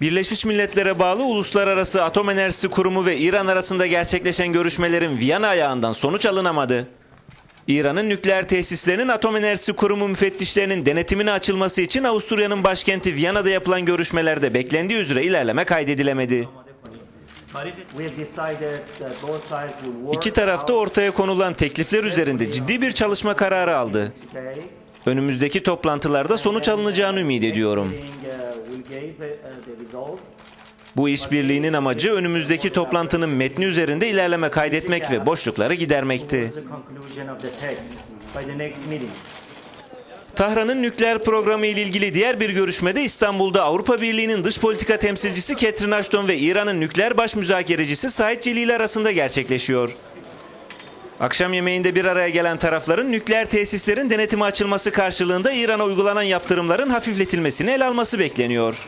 Birleşmiş Milletler'e bağlı Uluslararası Atom Enerjisi Kurumu ve İran arasında gerçekleşen görüşmelerin Viyana ayağından sonuç alınamadı. İran'ın nükleer tesislerinin Atom Enerjisi Kurumu müfettişlerinin denetimine açılması için Avusturya'nın başkenti Viyana'da yapılan görüşmelerde beklendiği üzere ilerleme kaydedilemedi. İki tarafta ortaya konulan teklifler üzerinde ciddi bir çalışma kararı aldı. Önümüzdeki toplantılarda sonuç alınacağını ümit ediyorum. Bu işbirliğinin amacı önümüzdeki toplantının metni üzerinde ilerleme kaydetmek ve boşlukları gidermekti. Tahran'ın nükleer programı ile ilgili diğer bir görüşmede İstanbul'da Avrupa Birliği'nin dış politika temsilcisi Catherine Ashton ve İran'ın nükleer baş müzakerecisi Said Celil arasında gerçekleşiyor. Akşam yemeğinde bir araya gelen tarafların nükleer tesislerin denetime açılması karşılığında İran'a uygulanan yaptırımların hafifletilmesini ele alması bekleniyor.